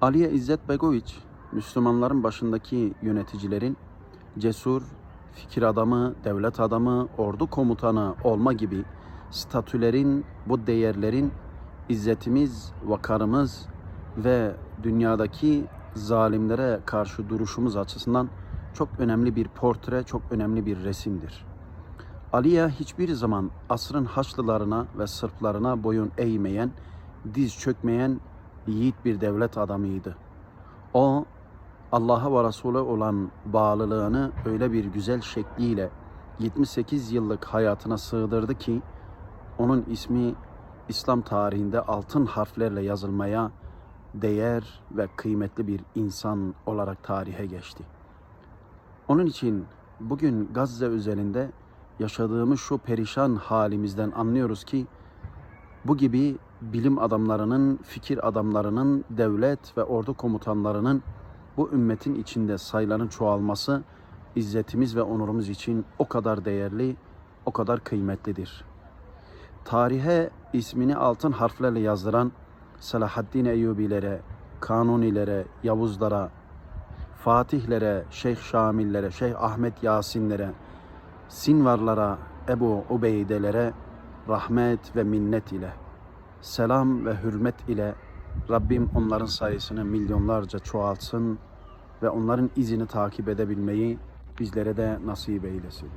Aliye İzzet Begoviç, Müslümanların başındaki yöneticilerin cesur, fikir adamı, devlet adamı, ordu komutanı olma gibi statülerin, bu değerlerin izzetimiz, vakarımız ve dünyadaki zalimlere karşı duruşumuz açısından çok önemli bir portre, çok önemli bir resimdir. Aliye hiçbir zaman asrın Haçlılarına ve Sırplarına boyun eğmeyen, diz çökmeyen yiğit bir devlet adamıydı. O Allah'a ve Resulü olan bağlılığını öyle bir güzel şekliyle 78 yıllık hayatına sığdırdı ki onun ismi İslam tarihinde altın harflerle yazılmaya değer ve kıymetli bir insan olarak tarihe geçti. Onun için bugün Gazze özelinde yaşadığımız şu perişan halimizden anlıyoruz ki bu gibi bilim adamlarının, fikir adamlarının, devlet ve ordu komutanlarının bu ümmetin içinde sayıların çoğalması izzetimiz ve onurumuz için o kadar değerli, o kadar kıymetlidir. Tarihe ismini altın harflerle yazdıran Selahaddin Eyyubilere, Kanunilere, Yavuzlara, Fatihlere, Şeyh Şamillere, Şeyh Ahmet Yasinlere, Sinvarlara, Ebu Ubeydelere rahmet ve minnet ile, selam ve hürmet ile Rabbim onların sayısını milyonlarca çoğaltsın ve onların izini takip edebilmeyi bizlere de nasip eylesin.